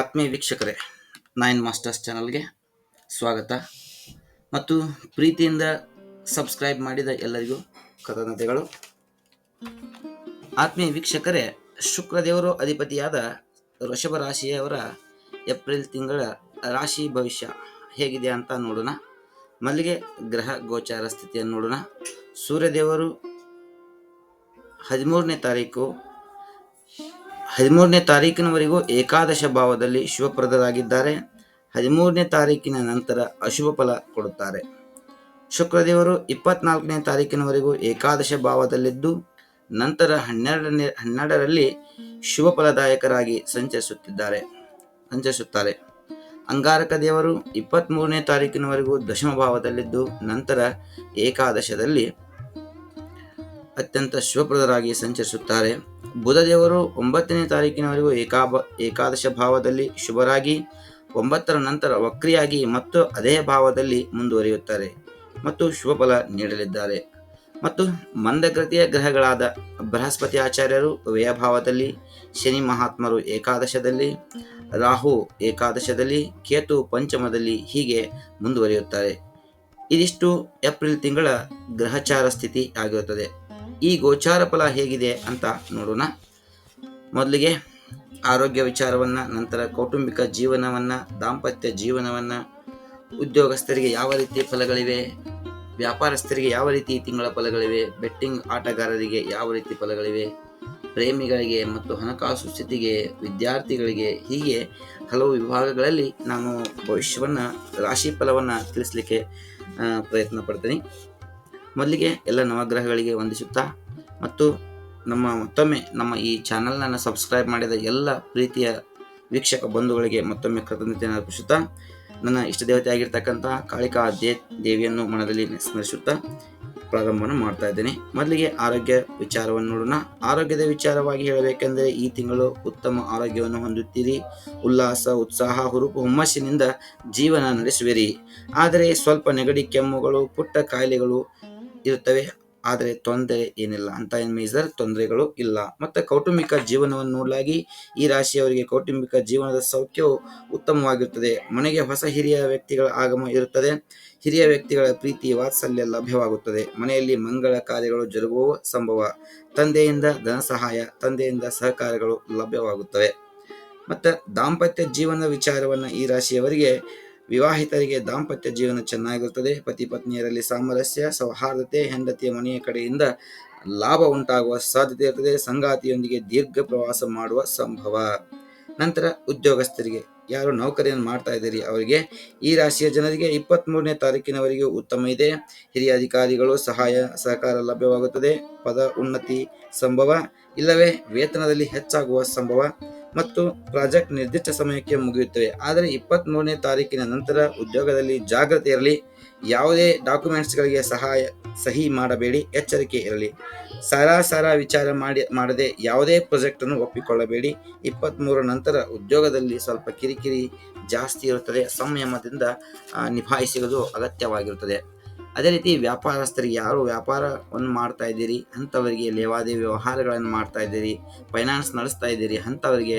ಆತ್ಮೀಯ ವೀಕ್ಷಕರೇ nine masters ಚಾನಲ್ಗೆ ಸ್ವಾಗತ. ಮತ್ತು ಪ್ರೀತಿಯಿಂದ ಸಬ್ಸ್ಕ್ರೈಬ್ ಮಾಡಿದ ಎಲ್ಲರಿಗೂ ಕೃತಜ್ಞತೆಗಳು. ಆತ್ಮೀಯ ವೀಕ್ಷಕರೇ ಶುಕ್ರದೇವರು ಅಧಿಪತಿಯಾದ ವೃಷಭ ರಾಶಿಯವರ ಏಪ್ರಿಲ್ ತಿಂಗಳ ರಾಶಿ ಭವಿಷ್ಯ ಹೇಗಿದೆ ಅಂತ ನೋಡೋಣ. ಮಲ್ಲಿಗೆ ಗ್ರಹ ಗೋಚಾರ ಸ್ಥಿತಿಯನ್ನು ನೋಡೋಣ. ಸೂರ್ಯದೇವರು ಹದಿಮೂರನೇ ತಾರೀಕು ಹದಿಮೂರನೇ ತಾರೀಕಿನವರೆಗೂ ಏಕಾದಶ ಭಾವದಲ್ಲಿ ಶಿವಪ್ರದರಾಗಿದ್ದಾರೆ ಹದಿಮೂರನೇ ತಾರೀಕಿನ ನಂತರ ಅಶುಭ ಫಲ ಕೊಡುತ್ತಾರೆ. ಶುಕ್ರದೇವರು ಇಪ್ಪತ್ನಾಲ್ಕನೇ ತಾರೀಕಿನವರೆಗೂ ಏಕಾದಶ ಭಾವದಲ್ಲಿದ್ದು, ನಂತರ ಹನ್ನೆರಡನೇ, ಹನ್ನೆರಡರಲ್ಲಿ ಶುಭ ಫಲದಾಯಕರಾಗಿ ಸಂಚರಿಸುತ್ತಿದ್ದಾರೆ, ಸಂಚರಿಸುತ್ತಾರೆ. ಅಂಗಾರಕ ದೇವರು ಇಪ್ಪತ್ತ್ಮೂರನೇ ತಾರೀಕಿನವರೆಗೂ ದಶಮ ಭಾವದಲ್ಲಿದ್ದು, ನಂತರ ಏಕಾದಶದಲ್ಲಿ ಅತ್ಯಂತ ಶುಭಪ್ರದರಾಗಿ ಸಂಚರಿಸುತ್ತಾರೆ. ಬುಧದೇವರು ಒಂಬತ್ತನೇ ತಾರೀಕಿನವರೆಗೂ ಏಕಾಬ ಏಕಾದಶ ಭಾವದಲ್ಲಿ ಶುಭರಾಗಿ, ಒಂಬತ್ತರ ನಂತರ ವಕ್ರಿಯಾಗಿ ಮತ್ತು ಅದೇ ಭಾವದಲ್ಲಿ ಮುಂದುವರಿಯುತ್ತಾರೆ ಮತ್ತು ಶುಭ ಫಲ ನೀಡಲಿದ್ದಾರೆ. ಮತ್ತು ಮಂದಗತಿಯ ಗ್ರಹಗಳಾದ ಬೃಹಸ್ಪತಿ ಆಚಾರ್ಯರು ವ್ಯಯಭಾವದಲ್ಲಿ, ಶನಿ ಮಹಾತ್ಮರು ಏಕಾದಶದಲ್ಲಿ, ರಾಹು ಏಕಾದಶದಲ್ಲಿ, ಕೇತು ಪಂಚಮದಲ್ಲಿ ಹೀಗೆ ಮುಂದುವರಿಯುತ್ತಾರೆ. ಇದಿಷ್ಟು ಏಪ್ರಿಲ್ ತಿಂಗಳ ಗ್ರಹಚಾರ ಸ್ಥಿತಿ ಆಗಿರುತ್ತದೆ. ಈ ಗೋಚಾರ ಫಲ ಹೇಗಿದೆ ಅಂತ ನೋಡೋಣ. ಮೊದಲಿಗೆ ಆರೋಗ್ಯ ವಿಚಾರವನ್ನು, ನಂತರ ಕೌಟುಂಬಿಕ ಜೀವನವನ್ನು, ದಾಂಪತ್ಯ ಜೀವನವನ್ನು, ಉದ್ಯೋಗಸ್ಥರಿಗೆ ಯಾವ ರೀತಿ ಫಲಗಳಿವೆ, ವ್ಯಾಪಾರಸ್ಥರಿಗೆ ಯಾವ ರೀತಿ ತಿಂಗಳ ಫಲಗಳಿವೆ, ಬೆಟ್ಟಿಂಗ್ ಆಟಗಾರರಿಗೆ ಯಾವ ರೀತಿ ಫಲಗಳಿವೆ, ಪ್ರೇಮಿಗಳಿಗೆ ಮತ್ತು ಹಣಕಾಸು ಸ್ಥಿತಿಗೆ, ವಿದ್ಯಾರ್ಥಿಗಳಿಗೆ ಹೀಗೆ ಹಲವು ವಿಭಾಗಗಳಲ್ಲಿ ನಾನು ಭವಿಷ್ಯವನ್ನು ರಾಶಿ ಫಲವನ್ನು ತಿಳಿಸ್ಲಿಕ್ಕೆ ಪ್ರಯತ್ನ ಪಡ್ತೀನಿ. ಮೊದಲಿಗೆ ಎಲ್ಲ ನವಗ್ರಹಗಳಿಗೆ ವಂದಿಸುತ್ತಾ ಮತ್ತು ನಮ್ಮ ಮತ್ತೊಮ್ಮೆ ನಮ್ಮ ಈ ಚಾನಲ್ನ ಸಬ್ಸ್ಕ್ರೈಬ್ ಮಾಡಿದ ಎಲ್ಲ ಪ್ರೀತಿಯ ವೀಕ್ಷಕ ಬಂಧುಗಳಿಗೆ ಮತ್ತೊಮ್ಮೆ ಕೃತಜ್ಞತೆಯನ್ನು ಅರ್ಪಿಸುತ್ತಾ ನನ್ನ ಇಷ್ಟ ದೇವತೆ ಆಗಿರ್ತಕ್ಕಂಥ ಕಾಳಿಕಾ ದೇ ದೇವಿಯನ್ನು ಮನದಲ್ಲಿ ಸ್ಮರಿಸುತ್ತಾ ಪ್ರಾರಂಭವನ್ನು ಮಾಡ್ತಾ ಇದ್ದೇನೆ. ಮೊದಲಿಗೆ ಆರೋಗ್ಯ ವಿಚಾರವನ್ನು ನೋಡೋಣ. ಆರೋಗ್ಯದ ವಿಚಾರವಾಗಿ ಹೇಳಬೇಕೆಂದರೆ ಈ ತಿಂಗಳು ಉತ್ತಮ ಆರೋಗ್ಯವನ್ನು ಹೊಂದುತ್ತೀರಿ. ಉಲ್ಲಾಸ, ಉತ್ಸಾಹ, ಹುರುಪು, ಹುಮ್ಮಸ್ಸಿನಿಂದ ಜೀವನ ನಡೆಸುವಿರಿ. ಆದರೆ ಸ್ವಲ್ಪ ನೆಗಡಿ ಕೆಮ್ಮುಗಳು, ಪುಟ್ಟ ಕಾಯಿಲೆಗಳು ಇರುತ್ತವೆ, ಆದರೆ ತೊಂದರೆ ಏನಿಲ್ಲ ಅಂತ ಏನು ಮೇಜರ್ ತೊಂದರೆಗಳು ಇಲ್ಲ. ಮತ್ತು ಕೌಟುಂಬಿಕ ಜೀವನವನ್ನು ನೋಡಲಾಗಿ ಈ ರಾಶಿಯವರಿಗೆ ಕೌಟುಂಬಿಕ ಜೀವನದ ಸೌಖ್ಯವು ಉತ್ತಮವಾಗಿರುತ್ತದೆ. ಮನೆಗೆ ಹೊಸ ಹಿರಿಯ ವ್ಯಕ್ತಿಗಳ ಆಗಮ ಇರುತ್ತದೆ. ಹಿರಿಯ ವ್ಯಕ್ತಿಗಳ ಪ್ರೀತಿ, ವಾತ್ಸಲ್ಯ ಲಭ್ಯವಾಗುತ್ತದೆ. ಮನೆಯಲ್ಲಿ ಮಂಗಳ ಕಾರ್ಯಗಳು ಜರುಗುವ ಸಂಭವ. ತಂದೆಯಿಂದ ಧನ ಸಹಾಯ, ತಂದೆಯಿಂದ ಸಹಕಾರಗಳು ಲಭ್ಯವಾಗುತ್ತವೆ. ಮತ್ತು ದಾಂಪತ್ಯ ಜೀವನ ವಿಚಾರವನ್ನು ಈ ರಾಶಿಯವರಿಗೆ ವಿವಾಹಿತರಿಗೆ ದಾಂಪತ್ಯ ಜೀವನ ಚೆನ್ನಾಗಿರುತ್ತದೆ. ಪತಿ ಪತ್ನಿಯರಲ್ಲಿ ಸಾಮರಸ್ಯ, ಸೌಹಾರ್ದತೆ, ಹೆಂಡತಿಯ ಮನೆಯ ಕಡೆಯಿಂದ ಲಾಭ ಉಂಟಾಗುವ ಸಾಧ್ಯತೆ ಇರುತ್ತದೆ. ಸಂಗಾತಿಯೊಂದಿಗೆ ದೀರ್ಘ ಪ್ರವಾಸ ಮಾಡುವ ಸಂಭವ. ನಂತರ ಉದ್ಯೋಗಸ್ಥರಿಗೆ ಯಾರು ನೌಕರಿಯನ್ನು ಮಾಡ್ತಾ ಇದ್ದೀರಿ? ಅವರಿಗೆ ಈ ರಾಶಿಯ ಜನರಿಗೆ ಇಪ್ಪತ್ತ್ಮೂರನೇ ತಾರೀಕಿನವರೆಗೂ ಉತ್ತಮ ಇದೆ. ಹಿರಿಯ ಅಧಿಕಾರಿಗಳು ಸಹಾಯ, ಸಹಕಾರ ಲಭ್ಯವಾಗುತ್ತದೆ. ಪದ ಉನ್ನತಿ ಸಂಭವ, ಇಲ್ಲವೇ ವೇತನದಲ್ಲಿ ಹೆಚ್ಚಾಗುವ ಸಂಭವ. ಮತ್ತು ಪ್ರಾಜೆಕ್ಟ್ ನಿರ್ದಿಷ್ಟ ಸಮಯಕ್ಕೆ ಮುಗಿಯುತ್ತವೆ. ಆದರೆ ಇಪ್ಪತ್ತ್ ಮೂರನೇ ತಾರೀಕಿನ ನಂತರ ಉದ್ಯೋಗದಲ್ಲಿ ಜಾಗ್ರತೆ ಇರಲಿ. ಯಾವುದೇ ಡಾಕ್ಯುಮೆಂಟ್ಸ್ಗಳಿಗೆ ಸಹಾಯ, ಸಹಿ ಮಾಡಬೇಡಿ. ಎಚ್ಚರಿಕೆ ಇರಲಿ. ಸಾರಾಸಾರ ವಿಚಾರ ಮಾಡಿ, ಮಾಡದೆ ಯಾವುದೇ ಪ್ರಾಜೆಕ್ಟನ್ನು ಒಪ್ಪಿಕೊಳ್ಳಬೇಡಿ. ಇಪ್ಪತ್ತ್ಮೂರ ನಂತರ ಉದ್ಯೋಗದಲ್ಲಿ ಸ್ವಲ್ಪ ಕಿರಿಕಿರಿ ಜಾಸ್ತಿ ಇರುತ್ತದೆ. ಸಂಯಮದಿಂದ ನಿಭಾಯಿಸುವುದು ಅಗತ್ಯವಾಗಿರುತ್ತದೆ. ಅದೇ ರೀತಿ ವ್ಯಾಪಾರಸ್ಥರಿಗೆ ಯಾರು ವ್ಯಾಪಾರವನ್ನು ಮಾಡ್ತಾ ಇದ್ದೀರಿ, ಅಂಥವರಿಗೆ ಲೇವಾದಿ ವ್ಯವಹಾರಗಳನ್ನು ಮಾಡ್ತಾ ಇದ್ದೀರಿ ಫೈನಾನ್ಸ್ ನಡೆಸ್ತಾ ಇದ್ದೀರಿ, ಅಂಥವರಿಗೆ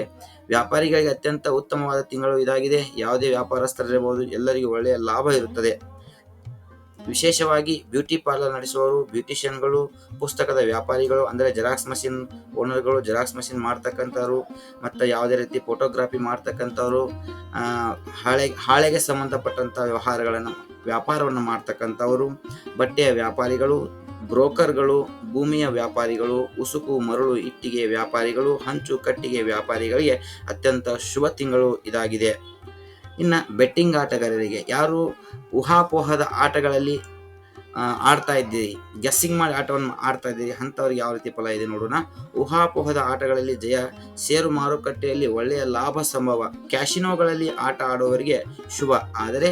ವ್ಯಾಪಾರಿಗಳಿಗೆ ಅತ್ಯಂತ ಉತ್ತಮವಾದ ತಿಂಗಳು ಇದಾಗಿದೆ. ಯಾವುದೇ ವ್ಯಾಪಾರಸ್ಥರಿರಬಹುದು ಎಲ್ಲರಿಗೂ ಒಳ್ಳೆಯ ಲಾಭ ಇರುತ್ತದೆ. ವಿಶೇಷವಾಗಿ ಬ್ಯೂಟಿ ಪಾರ್ಲರ್ ನಡೆಸುವವರು, ಬ್ಯೂಟಿಷಿಯನ್ಗಳು, ಪುಸ್ತಕದ ವ್ಯಾಪಾರಿಗಳು, ಅಂದರೆ ಜೆರಾಕ್ಸ್ ಮಷಿನ್ ಓನರ್ಗಳು, ಜೆರಾಕ್ಸ್ ಮಷಿನ್ ಮಾಡ್ತಕ್ಕಂಥವ್ರು, ಮತ್ತು ಯಾವುದೇ ರೀತಿ ಫೋಟೋಗ್ರಾಫಿ ಮಾಡ್ತಕ್ಕಂಥವ್ರು ಹಾಳೆ, ಹಾಳೆಗೆ ಸಂಬಂಧಪಟ್ಟಂಥ ವ್ಯವಹಾರಗಳನ್ನು, ವ್ಯಾಪಾರವನ್ನು ಮಾಡ್ತಕ್ಕಂಥವರು, ಬಟ್ಟೆಯ ವ್ಯಾಪಾರಿಗಳು, ಬ್ರೋಕರ್ಗಳು, ಭೂಮಿಯ ವ್ಯಾಪಾರಿಗಳು, ಉಸುಕು, ಮರಳು, ಇಟ್ಟಿಗೆ ವ್ಯಾಪಾರಿಗಳು, ಹಂಚು, ಕಟ್ಟಿಗೆ ವ್ಯಾಪಾರಿಗಳಿಗೆ ಅತ್ಯಂತ ಶುಭ ತಿಂಗಳು ಇದಾಗಿದೆ. ಇನ್ನು ಬೆಟ್ಟಿಂಗ್ ಆಟಗಾರರಿಗೆ. ಯಾರು ಊಹಾಪೋಹದ ಆಟಗಳಲ್ಲಿ ಆಡ್ತಾ ಇದ್ದೀರಿ ಗೆಸ್ಸಿಂಗ್ ಮಾಡಿ ಆಟವನ್ನು ಆಡ್ತಾ ಇದ್ದೀರಿ ಅಂಥವ್ರಿಗೆ ಯಾವ ರೀತಿ ಫಲ ಇದೆ ನೋಡೋಣ. ಊಹಾಪೋಹದ ಆಟಗಳಲ್ಲಿ ಜಯ, ಷೇರು ಮಾರುಕಟ್ಟೆಯಲ್ಲಿ ಒಳ್ಳೆಯ ಲಾಭ ಸಂಭವ ಕ್ಯಾಶಿನೋಗಳಲ್ಲಿ ಆಟ ಆಡುವವರಿಗೆ ಶುಭ. ಆದರೆ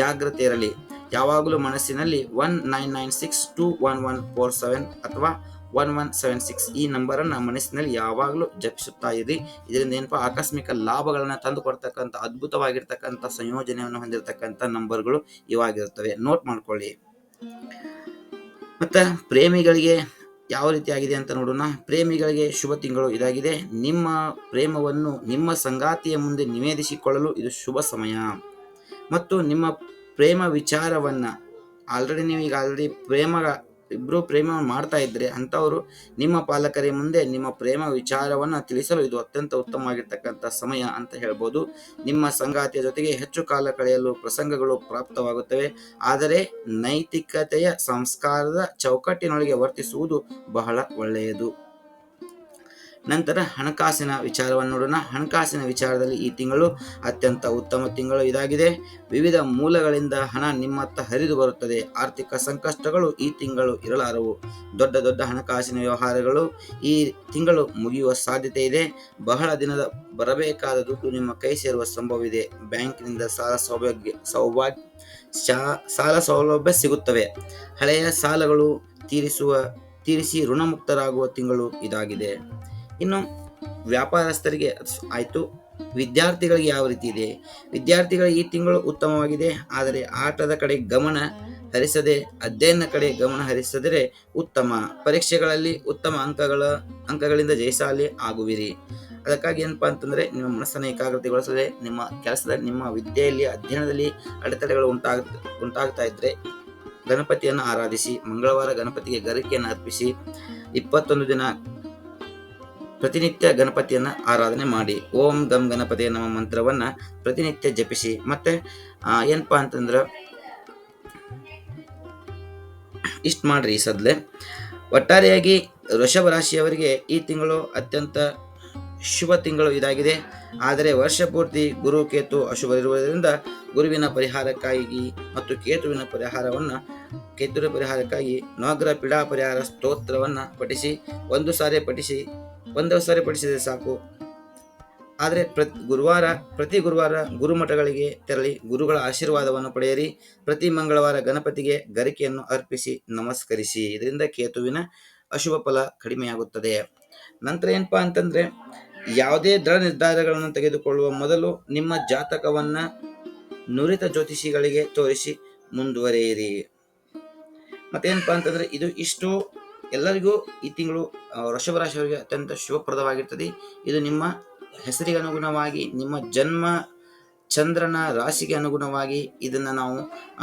ಜಾಗ್ರತೆ ಇರಲಿ. ಯಾವಾಗಲೂ ಮನಸ್ಸಿನಲ್ಲಿ one nine nine six two one one four seven ಅಥವಾ ಒನ್ ಒನ್ ಸೆವೆನ್ ಸಿಕ್ಸ್ ಈ ನಂಬರನ್ನು ಮನಸ್ಸಿನಲ್ಲಿ ಯಾವಾಗಲೂ ಜಪಿಸುತ್ತಾ ಇರಿ. ಇದರಿಂದ ಏನಪ್ಪ, ಆಕಸ್ಮಿಕ ಲಾಭಗಳನ್ನು ತಂದು ಕೊಡ್ತಕ್ಕಂಥ ಅದ್ಭುತವಾಗಿರ್ತಕ್ಕಂಥ ಸಂಯೋಜನೆಯನ್ನು ಹೊಂದಿರತಕ್ಕಂಥ ನಂಬರ್ಗಳು ಇವಾಗಿರುತ್ತವೆ. ನೋಟ್ ಮಾಡ್ಕೊಳ್ಳಿ. ಮತ್ತು ಪ್ರೇಮಿಗಳಿಗೆ ಯಾವ ರೀತಿಯಾಗಿದೆ ಅಂತ ನೋಡೋಣ. ಪ್ರೇಮಿಗಳಿಗೆ ಶುಭ ತಿಂಗಳು ಇದಾಗಿದೆ. ನಿಮ್ಮ ಪ್ರೇಮವನ್ನು ನಿಮ್ಮ ಸಂಗಾತಿಯ ಮುಂದೆ ನಿವೇದಿಸಿಕೊಳ್ಳಲು ಇದು ಶುಭ ಸಮಯ. ಮತ್ತು ನಿಮ್ಮ ಪ್ರೇಮ ವಿಚಾರವನ್ನು ಆಲ್ರೆಡಿ ನೀವು ಈಗ ಆಲ್ರೆಡಿ ಪ್ರೇಮ ಇಬ್ಬರು ಪ್ರೇಮ ಮಾಡ್ತಾ ಇದ್ರೆ ಅಂಥವರು ನಿಮ್ಮ ಪಾಲಕರ ಮುಂದೆ ನಿಮ್ಮ ಪ್ರೇಮ ವಿಚಾರವನ್ನು ತಿಳಿಸಲು ಇದು ಅತ್ಯಂತ ಉತ್ತಮವಾಗಿರ್ತಕ್ಕಂಥ ಸಮಯ ಅಂತ ಹೇಳ್ಬೋದು. ನಿಮ್ಮ ಸಂಗಾತಿಯ ಜೊತೆಗೆ ಹೆಚ್ಚು ಕಾಲ ಕಳೆಯಲು ಪ್ರಸಂಗಗಳು ಪ್ರಾಪ್ತವಾಗುತ್ತವೆ. ಆದರೆ ನೈತಿಕತೆಯ ಸಂಸ್ಕಾರದ ಚೌಕಟ್ಟಿನೊಳಗೆ ವರ್ತಿಸುವುದು ಬಹಳ ಒಳ್ಳೆಯದು. ನಂತರ ಹಣಕಾಸಿನ ವಿಚಾರವನ್ನು ನೋಡೋಣ. ಹಣಕಾಸಿನ ವಿಚಾರದಲ್ಲಿ ಈ ತಿಂಗಳು ಅತ್ಯಂತ ಉತ್ತಮ ತಿಂಗಳು ಇದಾಗಿದೆ. ವಿವಿಧ ಮೂಲಗಳಿಂದ ಹಣ ನಿಮ್ಮತ್ತ ಹರಿದು ಬರುತ್ತದೆ. ಆರ್ಥಿಕ ಸಂಕಷ್ಟಗಳು ಈ ತಿಂಗಳು ಇರಲಾರವು. ದೊಡ್ಡ ದೊಡ್ಡ ಹಣಕಾಸಿನ ವ್ಯವಹಾರಗಳು ಈ ತಿಂಗಳು ಮುಗಿಯುವ ಸಾಧ್ಯತೆ ಇದೆ. ಬಹಳ ದಿನದ ಬರಬೇಕಾದ ದುಡ್ಡು ನಿಮ್ಮ ಕೈ ಸೇರುವ ಸಂಭವವಿದೆ. ಬ್ಯಾಂಕಿನಿಂದ ಸಾಲ ಸೌಭಾಗ್ಯ ಸೌಭಾಗ್ಯ ಸಾಲ ಸೌಲಭ್ಯ ಸಿಗುತ್ತವೆ. ಹಳೆಯ ಸಾಲಗಳು ತೀರಿಸುವ, ತೀರಿಸಿ ಋಣಮುಕ್ತರಾಗುವ ತಿಂಗಳು ಇದಾಗಿದೆ. ಇನ್ನು ವ್ಯಾಪಾರಸ್ಥರಿಗೆ ಆಯಿತು. ವಿದ್ಯಾರ್ಥಿಗಳಿಗೆ ಯಾವ ರೀತಿ ಇದೆ? ವಿದ್ಯಾರ್ಥಿಗಳಿಗೆ ಈ ತಿಂಗಳು ಉತ್ತಮವಾಗಿದೆ. ಆದರೆ ಆಟದ ಕಡೆ ಗಮನ ಹರಿಸದೆ, ಅಧ್ಯಯನ ಕಡೆ ಗಮನ ಹರಿಸಿದರೆ ಉತ್ತಮ. ಪರೀಕ್ಷೆಗಳಲ್ಲಿ ಉತ್ತಮ ಅಂಕಗಳ, ಅಂಕಗಳಿಂದ ಜಯಶಾಲಿ ಆಗುವಿರಿ. ಅದಕ್ಕಾಗಿ ಏನಪ್ಪಾ ಅಂತಂದರೆ, ನಿಮ್ಮ ಮನಸ್ಸನ್ನು ಏಕಾಗ್ರತೆಗೊಳಿಸದೆ, ನಿಮ್ಮ ಕೆಲಸದ, ನಿಮ್ಮ ವಿದ್ಯೆಯಲ್ಲಿ, ಅಧ್ಯಯನದಲ್ಲಿ ಅಡೆತಡೆಗಳು ಉಂಟಾಗ, ಉಂಟಾಗ್ತಾ ಇದ್ದರೆ ಗಣಪತಿಯನ್ನು ಆರಾಧಿಸಿ, ಮಂಗಳವಾರ ಗಣಪತಿಗೆ ಗರಿಕೆಯನ್ನು ಅರ್ಪಿಸಿ, ಇಪ್ಪತ್ತೊಂದು ದಿನ ಪ್ರತಿನಿತ್ಯ ಗಣಪತಿಯನ್ನ ಆರಾಧನೆ ಮಾಡಿ. ಓಂ ಗಂ ಗಣಪತಿಯ ನಮ್ಮ ಮಂತ್ರವನ್ನ ಪ್ರತಿನಿತ್ಯ ಜಪಿಸಿ. ಮತ್ತೆ ಏನಪ್ಪ ಅಂತಂದ್ರೆ, ಇಷ್ಟು ಮಾಡ್ರಿ ಈ ಸದ್ಲೆ. ಒಟ್ಟಾರೆಯಾಗಿ ವೃಷಭ ರಾಶಿಯವರಿಗೆ ಈ ತಿಂಗಳು ಅತ್ಯಂತ ಶುಭ ತಿಂಗಳು ಇದಾಗಿದೆ. ಆದರೆ ವರ್ಷ ಪೂರ್ತಿ ಗುರು ಕೇತು ಅಶುಭವಿರುವುದರಿಂದ ಗುರುವಿನ ಪರಿಹಾರಕ್ಕಾಗಿ ಮತ್ತು ಕೇತುವಿನ ಪರಿಹಾರವನ್ನು, ಕೇತುವಿನ ಪರಿಹಾರಕ್ಕಾಗಿ ನವಗ್ರಹ ಪೀಡಾ ಪರಿಹಾರ ಸ್ತೋತ್ರವನ್ನ ಪಠಿಸಿ, ಒಂದು ಸಾರಿ ಪಠಿಸಿ ಒಂದು ಸರಿಪಡಿಸಿದರೆ ಸಾಕು. ಆದರೆ ಪ್ರತಿ ಗುರುವಾರ ಪ್ರತಿ ಗುರುವಾರ ಗುರುಮಠಗಳಿಗೆ ತೆರಳಿ ಗುರುಗಳ ಆಶೀರ್ವಾದವನ್ನು ಪಡೆಯಿರಿ. ಪ್ರತಿ ಮಂಗಳವಾರ ಗಣಪತಿಗೆ ಗರಿಕೆಯನ್ನು ಅರ್ಪಿಸಿ ನಮಸ್ಕರಿಸಿ. ಇದರಿಂದ ಕೇತುವಿನ ಅಶುಭ ಫಲ ಕಡಿಮೆಯಾಗುತ್ತದೆ. ನಂತರ ಏನಪ್ಪಾ ಅಂತಂದ್ರೆ, ಯಾವುದೇ ದೃಢ ನಿರ್ಧಾರಗಳನ್ನು ತೆಗೆದುಕೊಳ್ಳುವ ಮೊದಲು ನಿಮ್ಮ ಜಾತಕವನ್ನ ನುರಿತ ಜ್ಯೋತಿಷಿಗಳಿಗೆ ತೋರಿಸಿ ಮುಂದುವರಿಯಿರಿ. ಮತ್ತೇನಪ್ಪ ಅಂತಂದ್ರೆ, ಇದು ಇಷ್ಟು ಎಲ್ಲರಿಗೂ ಈ ತಿಂಗಳು ವೃಷಭ ರಾಶಿಯವರಿಗೆ ಅತ್ಯಂತ ಶುಭಪ್ರದವಾಗಿರ್ತದೆ. ಇದು ನಿಮ್ಮ ಹೆಸರಿಗೆ ಅನುಗುಣವಾಗಿ, ನಿಮ್ಮ ಜನ್ಮ ಚಂದ್ರನ ರಾಶಿಗೆ ಅನುಗುಣವಾಗಿ ಇದನ್ನು ನಾವು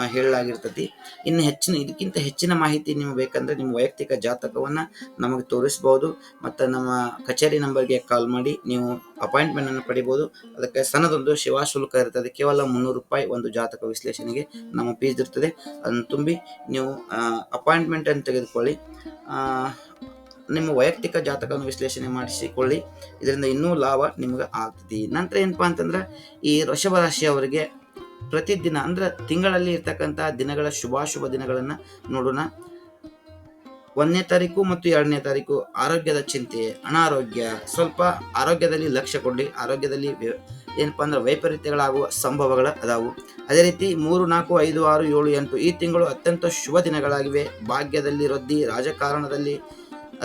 ಹೇಳಲಾಗಿರ್ತತಿ ಇನ್ನು ಹೆಚ್ಚಿನ, ಇದಕ್ಕಿಂತ ಹೆಚ್ಚಿನ ಮಾಹಿತಿ ನಿಮಗೆ ಬೇಕಂದ್ರೆ ನಿಮ್ಮ ವೈಯಕ್ತಿಕ ಜಾತಕವನ್ನ ನಮಗೆ ತೋರಿಸ್ಬೋದು. ಮತ್ತು ನಮ್ಮ ಕಚೇರಿ ನಂಬರ್ಗೆ ಕಾಲ್ ಮಾಡಿ ನೀವು ಅಪಾಯಿಂಟ್ಮೆಂಟ್ ಅನ್ನು ಪಡಿಬಹುದು ಅದಕ್ಕೆ ಸಣ್ಣದೊಂದು ಶಿವಾ ಶುಲ್ಕ ಇರ್ತದೆ. ಕೇವಲ ಮುನ್ನೂರು ರೂಪಾಯಿ ಒಂದು ಜಾತಕ ವಿಶ್ಲೇಷಣೆಗೆ ನಮ್ಮ ಫೀಸ್ ಇರ್ತದೆ. ಅದನ್ನು ತುಂಬಿ ನೀವು ಅಪಾಯಿಂಟ್ಮೆಂಟ್ ಅನ್ನು ತೆಗೆದುಕೊಳ್ಳಿ. ನಿಮ್ಮ ವೈಯಕ್ತಿಕ ಜಾತಕವನ್ನು ವಿಶ್ಲೇಷಣೆ ಮಾಡಿಸಿಕೊಳ್ಳಿ. ಇದರಿಂದ ಇನ್ನೂ ಲಾಭ ನಿಮಗೆ ಆಗ್ತದೆ. ನಂತರ ಏನಪ್ಪಾ ಅಂತಂದ್ರೆ, ಈ ವೃಷಭ ರಾಶಿಯವರಿಗೆ ಪ್ರತಿದಿನ, ಅಂದ್ರೆ ತಿಂಗಳಲ್ಲಿ ಇರ್ತಕ್ಕಂಥ ದಿನಗಳ ಶುಭಾಶುಭ ದಿನಗಳನ್ನು ನೋಡೋಣ. ಒಂದನೇ ತಾರೀಕು ಮತ್ತು ಎರಡನೇ ತಾರೀಕು ಆರೋಗ್ಯದ ಚಿಂತೆ, ಅನಾರೋಗ್ಯ. ಸ್ವಲ್ಪ ಆರೋಗ್ಯದಲ್ಲಿ ಲಕ್ಷ್ಯ ಕೊಡಿ, ಆರೋಗ್ಯದಲ್ಲಿ ಏನಪ್ಪಾ ಅಂದ್ರೆ ವೈಪರೀತ್ಯಗಳಾಗುವ ಸಂಭವಗಳ ಅದಾವು. ಅದೇ ರೀತಿ ಮೂರು, ನಾಲ್ಕು, ಐದು, ಆರು, ಏಳು, ಎಂಟು ಈ ತಿಂಗಳು ಅತ್ಯಂತ ಶುಭ ದಿನಗಳಾಗಿವೆ. ಭಾಗ್ಯದಲ್ಲಿ ವೃದ್ಧಿ ರಾಜಕಾರಣದಲ್ಲಿ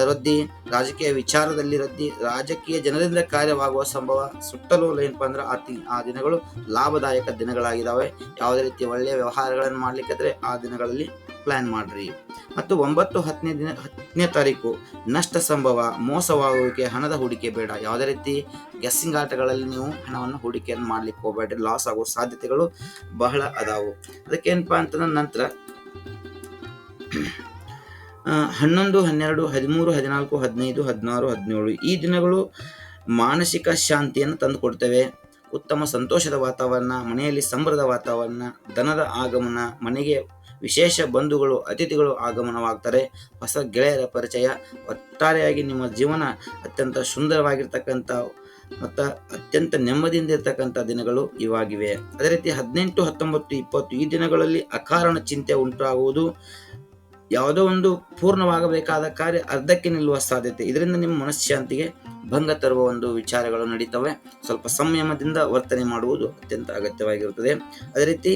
ವೃದ್ಧಿ ರಾಜಕೀಯ ವಿಚಾರದಲ್ಲಿ ರದ್ದಿ, ರಾಜಕೀಯ ಜನರಿಂದ ಕಾರ್ಯವಾಗುವ ಸಂಭವ ಸುತ್ತಲೂ ಏನಪ್ಪ ಅಂದ್ರೆ ಆ ತಿ, ಆ ದಿನಗಳು ಲಾಭದಾಯಕ ದಿನಗಳಾಗಿದ್ದಾವೆ ಯಾವುದೇ ರೀತಿ ಒಳ್ಳೆಯ ವ್ಯವಹಾರಗಳನ್ನು ಮಾಡ್ಲಿಕ್ಕಿದ್ರೆ ಆ ದಿನಗಳಲ್ಲಿ ಪ್ಲಾನ್ ಮಾಡ್ರಿ. ಮತ್ತು ಒಂಬತ್ತು ಹತ್ತನೇ ದಿನ, ಹತ್ತನೇ ತಾರೀಕು, ನಷ್ಟ ಸಂಭವ, ಮೋಸವಾಗುವಿಕೆ, ಹಣದ ಹೂಡಿಕೆ ಬೇಡ. ಯಾವುದೇ ರೀತಿ ಗೆಸ್ಸಿಂಗ್ ಆಟಗಳಲ್ಲಿ ನೀವು ಹಣವನ್ನು ಹೂಡಿಕೆಯನ್ನು ಮಾಡ್ಲಿಕ್ಕೆ ಹೋಗಬೇಡ್ರಿ. ಲಾಸ್ ಆಗೋ ಸಾಧ್ಯತೆಗಳು ಬಹಳ ಅದಾವು. ಅದಕ್ಕೇನಪ್ಪ ಅಂತಂದ್ರೆ ನಂತರ ಹನ್ನೊಂದು, ಹನ್ನೆರಡು, ಹದಿಮೂರು, ಹದಿನಾಲ್ಕು, ಹದಿನೈದು, ಹದಿನಾರು, ಹದಿನೇಳು ಈ ದಿನಗಳು ಮಾನಸಿಕ ಶಾಂತಿಯನ್ನು ತಂದುಕೊಡ್ತವೆ. ಉತ್ತಮ ಸಂತೋಷದ ವಾತಾವರಣ, ಮನೆಯಲ್ಲಿ ಸಂಬರದ ವಾತಾವರಣ ಧನದ ಆಗಮನ, ಮನೆಗೆ ವಿಶೇಷ ಬಂಧುಗಳು, ಅತಿಥಿಗಳು ಆಗಮನವಾಗ್ತಾರೆ. ಹೊಸ ಗೆಳೆಯರ ಪರಿಚಯ, ಒಟ್ಟಾರೆಯಾಗಿ ನಿಮ್ಮ ಜೀವನ ಅತ್ಯಂತ ಸುಂದರವಾಗಿರ್ತಕ್ಕಂಥ ಮತ್ತು ಅತ್ಯಂತ ನೆಮ್ಮದಿಯಿಂದ ಇರತಕ್ಕಂಥ ದಿನಗಳು ಇವಾಗಿವೆ. ಅದೇ ರೀತಿ ಹದಿನೆಂಟು, ಹತ್ತೊಂಬತ್ತು, ಇಪ್ಪತ್ತು ಈ ದಿನಗಳಲ್ಲಿ ಅಕಾರಣ ಚಿಂತೆ ಉಂಟಾಗುವುದು. ಯಾವುದೋ ಒಂದು ಪೂರ್ಣವಾಗಬೇಕಾದ ಕಾರ್ಯ ಅರ್ಧಕ್ಕೆ ನಿಲ್ಲುವ ಸಾಧ್ಯತೆ. ಇದರಿಂದ ನಿಮ್ಮ ಮನಃಶಾಂತಿಗೆ ಭಂಗ ತರುವ ಒಂದು ವಿಚಾರಗಳು ನಡೀತವೆ. ಸ್ವಲ್ಪ ಸಂಯಮದಿಂದ ವರ್ತನೆ ಮಾಡುವುದು ಅತ್ಯಂತ ಅಗತ್ಯವಾಗಿರುತ್ತದೆ. ಅದೇ ರೀತಿ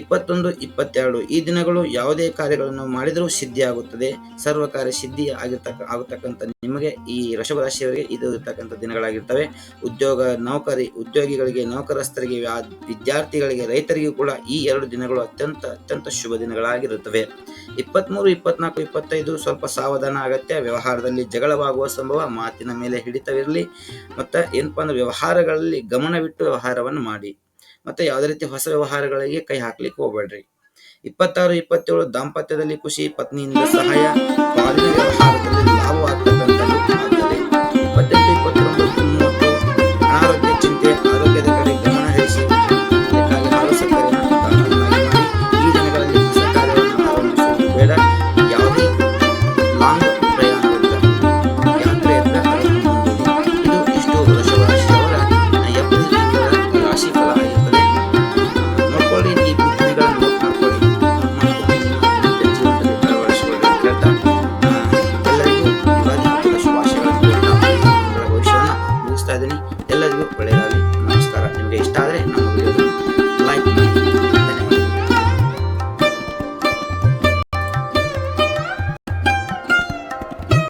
ಇಪ್ಪತ್ತೊಂದು, ಇಪ್ಪತ್ತೆರಡು ಈ ದಿನಗಳು ಯಾವುದೇ ಕಾರ್ಯಗಳನ್ನು ಮಾಡಿದರೂ ಸಿದ್ಧಿಯಾಗುತ್ತದೆ. ಸರ್ವ ಕಾರ್ಯ ಸಿದ್ಧಿ ಆಗಿರ್ತಕ್ಕ ಆಗತಕ್ಕಂಥ ನಿಮಗೆ ಈ ವೃಷಭ ರಾಶಿಯವರಿಗೆ ಇದು ಇರ್ತಕ್ಕಂಥ ದಿನಗಳಾಗಿರ್ತವೆ. ಉದ್ಯೋಗ ನೌಕರಿ, ಉದ್ಯೋಗಿಗಳಿಗೆ, ನೌಕರಸ್ಥರಿಗೆ ವಿದ್ಯಾರ್ಥಿಗಳಿಗೆ, ರೈತರಿಗೂ ಕೂಡ ಈ ಎರಡು ದಿನಗಳು ಅತ್ಯಂತ ಅತ್ಯಂತ ಶುಭ ದಿನಗಳಾಗಿರುತ್ತವೆ. ಇಪ್ಪತ್ತ್ಮೂರು ಇಪ್ಪತ್ನಾಲ್ಕು, ಇಪ್ಪತ್ತೈದು ಸ್ವಲ್ಪ ಸಾವಧಾನ, ಅಗತ್ಯ. ವ್ಯವಹಾರದಲ್ಲಿ ಜಗಳವಾಗುವ ಸಂಭವ ಮಾತಿನ ಮೇಲೆ ಹಿಡಿತವಿರಲಿ ಮತ್ತು ಏನಪ್ಪ ಅಂದ್ರೆ ವ್ಯವಹಾರಗಳಲ್ಲಿ ಗಮನವಿಟ್ಟು ವ್ಯವಹಾರವನ್ನು ಮಾಡಿ, ಮತ್ತು ಯಾವುದೇ ರೀತಿ ಹೊಸ ವ್ಯವಹಾರಗಳಿಗೆ ಕೈ ಹಾಕ್ಲಿಕ್ಕೆ ಹೋಗ್ಬೇಡ್ರಿ. ಇಪ್ಪತ್ತಾರು, ಇಪ್ಪತ್ತೇಳು ದಾಂಪತ್ಯದಲ್ಲಿ ಖುಷಿ, ಪತ್ನಿಯಿಂದ ಸಹಾಯ ವ್ಯವಹಾರದಲ್ಲಿ